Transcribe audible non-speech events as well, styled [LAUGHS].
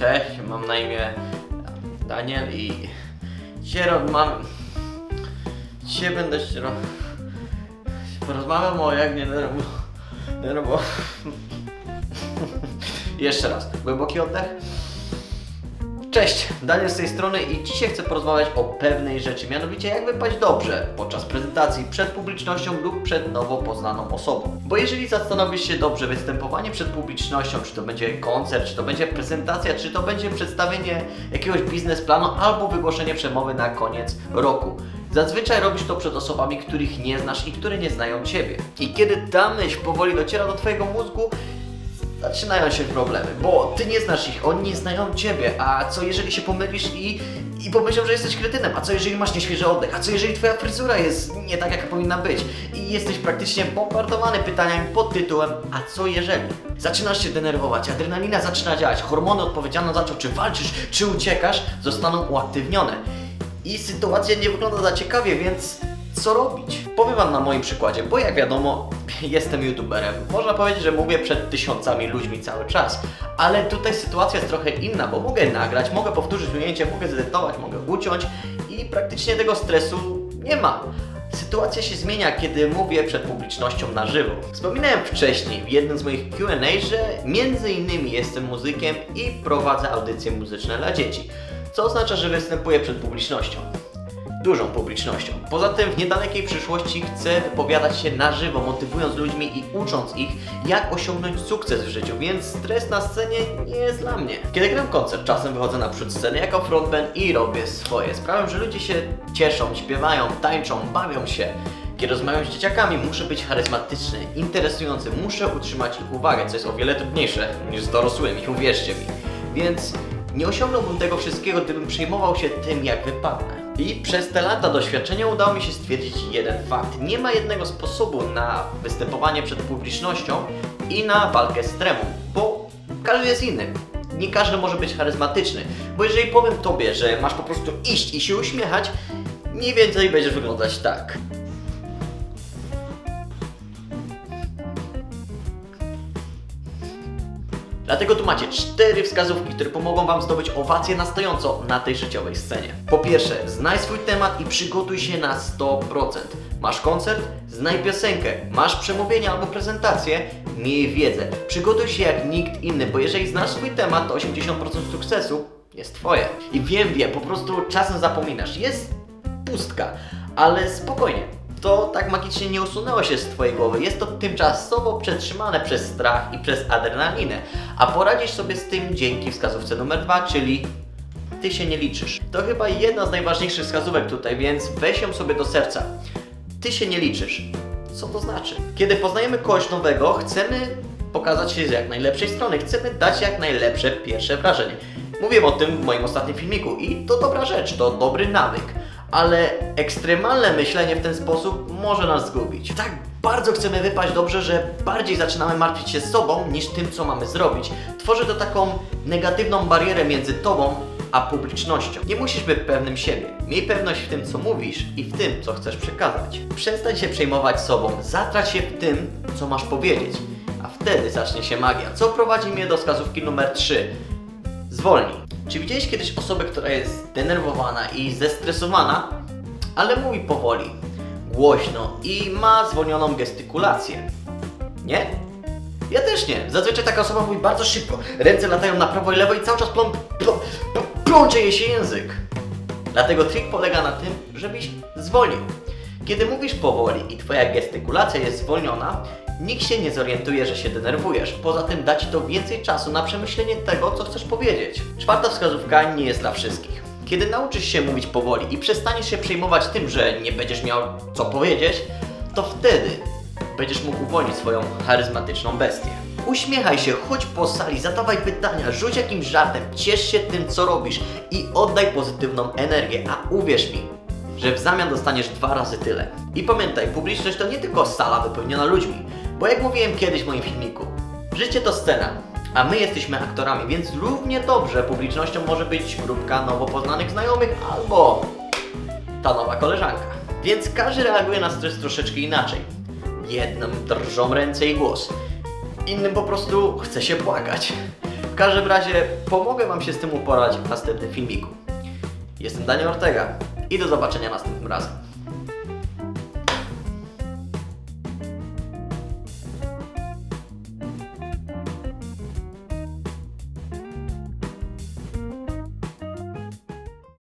Cześć, mam na imię Daniel i dzisiaj mam... Dzisiaj będę się ro... Porozmawiam o jak nie nerwo... nerwo... [LAUGHS] Jeszcze raz, głęboki oddech. Cześć, Daniel z tej strony i dzisiaj chcę porozmawiać o pewnej rzeczy, mianowicie jak wypaść dobrze podczas prezentacji przed publicznością lub przed nowo poznaną osobą. Bo jeżeli zastanowisz się dobrze, występowanie przed publicznością, czy to będzie koncert, czy to będzie prezentacja, czy to będzie przedstawienie jakiegoś biznesplanu albo wygłoszenie przemowy na koniec roku. Zazwyczaj robisz to przed osobami, których nie znasz i które nie znają Ciebie. I kiedy ta myśl powoli dociera do Twojego mózgu, zaczynają się problemy, bo ty nie znasz ich, oni nie znają ciebie, a co jeżeli się pomylisz i, i pomyślą, że jesteś kretynem, a co jeżeli masz nieświeży oddech, a co jeżeli twoja fryzura jest nie tak, jaka powinna być i jesteś praktycznie bombardowany pytaniami pod tytułem, a co jeżeli? Zaczynasz się denerwować, adrenalina zaczyna działać, hormony odpowiedzialne za to, czy walczysz, czy uciekasz, zostaną uaktywnione. I sytuacja nie wygląda za ciekawie, więc co robić? Powiem Wam na moim przykładzie, bo jak wiadomo, [LAUGHS] jestem youtuberem. Można powiedzieć, że mówię przed tysiącami ludźmi cały czas, ale tutaj sytuacja jest trochę inna, bo mogę nagrać, mogę powtórzyć ujęcie, mogę zedytować, mogę uciąć i praktycznie tego stresu nie ma. Sytuacja się zmienia, kiedy mówię przed publicznością na żywo. Wspominałem wcześniej w jednym z moich Q&A, że między innymi jestem muzykiem i prowadzę audycje muzyczne dla dzieci, co oznacza, że występuję przed publicznością dużą publicznością. Poza tym w niedalekiej przyszłości chcę wypowiadać się na żywo, motywując ludźmi i ucząc ich, jak osiągnąć sukces w życiu, więc stres na scenie nie jest dla mnie. Kiedy gram koncert, czasem wychodzę na przód sceny jako frontman i robię swoje. Sprawiam, że ludzie się cieszą, śpiewają, tańczą, bawią się. Kiedy rozmawiam z dzieciakami, muszę być charyzmatyczny, interesujący, muszę utrzymać ich uwagę, co jest o wiele trudniejsze niż z dorosłymi, uwierzcie mi. Więc nie osiągnąłbym tego wszystkiego, gdybym przejmował się tym, jak wypadnę. I przez te lata doświadczenia udało mi się stwierdzić jeden fakt. Nie ma jednego sposobu na występowanie przed publicznością i na walkę z tremą, bo każdy jest inny. Nie każdy może być charyzmatyczny, bo jeżeli powiem tobie, że masz po prostu iść i się uśmiechać, mniej więcej będziesz wyglądać tak. Dlatego tu macie cztery wskazówki, które pomogą Wam zdobyć owację na stojąco na tej życiowej scenie. Po pierwsze, znaj swój temat i przygotuj się na 100%. Masz koncert? Znaj piosenkę. Masz przemówienie albo prezentację? Miej wiedzę. Przygotuj się jak nikt inny, bo jeżeli znasz swój temat, to 80% sukcesu jest Twoje. I wiem, wiem, po prostu czasem zapominasz. Jest pustka, ale spokojnie. To tak magicznie nie usunęło się z Twojej głowy. Jest to tymczasowo przetrzymane przez strach i przez adrenalinę. A poradzisz sobie z tym dzięki wskazówce numer dwa, czyli Ty się nie liczysz. To chyba jedna z najważniejszych wskazówek tutaj, więc weź ją sobie do serca. Ty się nie liczysz. Co to znaczy? Kiedy poznajemy kogoś nowego, chcemy pokazać się z jak najlepszej strony. Chcemy dać jak najlepsze pierwsze wrażenie. Mówiłem o tym w moim ostatnim filmiku i to dobra rzecz, to dobry nawyk. Ale ekstremalne myślenie w ten sposób może nas zgubić. Tak bardzo chcemy wypaść dobrze, że bardziej zaczynamy martwić się sobą niż tym, co mamy zrobić. Tworzy to taką negatywną barierę między tobą a publicznością. Nie musisz być pewnym siebie. Miej pewność w tym, co mówisz i w tym, co chcesz przekazać. Przestań się przejmować sobą, zatrać się w tym, co masz powiedzieć. A wtedy zacznie się magia, co prowadzi mnie do wskazówki numer 3. Zwolnij. Czy widziałeś kiedyś osobę, która jest zdenerwowana i zestresowana, ale mówi powoli, głośno i ma zwolnioną gestykulację? Nie? Ja też nie. Zazwyczaj taka osoba mówi bardzo szybko. Ręce latają na prawo i lewo i cały czas plą, plą, plą, plącze jej się język. Dlatego trik polega na tym, żebyś zwolnił. Kiedy mówisz powoli i twoja gestykulacja jest zwolniona, nikt się nie zorientuje, że się denerwujesz. Poza tym da ci to więcej czasu na przemyślenie tego, co chcesz powiedzieć. Czwarta wskazówka nie jest dla wszystkich. Kiedy nauczysz się mówić powoli i przestaniesz się przejmować tym, że nie będziesz miał co powiedzieć, to wtedy będziesz mógł uwolnić swoją charyzmatyczną bestię. Uśmiechaj się, chodź po sali, zadawaj pytania, rzuć jakimś żartem, ciesz się tym, co robisz i oddaj pozytywną energię, a uwierz mi, że w zamian dostaniesz dwa razy tyle. I pamiętaj, publiczność to nie tylko sala wypełniona ludźmi, bo jak mówiłem kiedyś w moim filmiku, życie to scena, a my jesteśmy aktorami, więc równie dobrze publicznością może być grupka nowo poznanych znajomych albo ta nowa koleżanka. Więc każdy reaguje na stres troszeczkę inaczej. Jednym drżą ręce i głos, innym po prostu chce się płakać. każdym razie pomogę Wam się z tym uporać w następnym filmiku. Jestem Daniel Ortega i do zobaczenia następnym razem.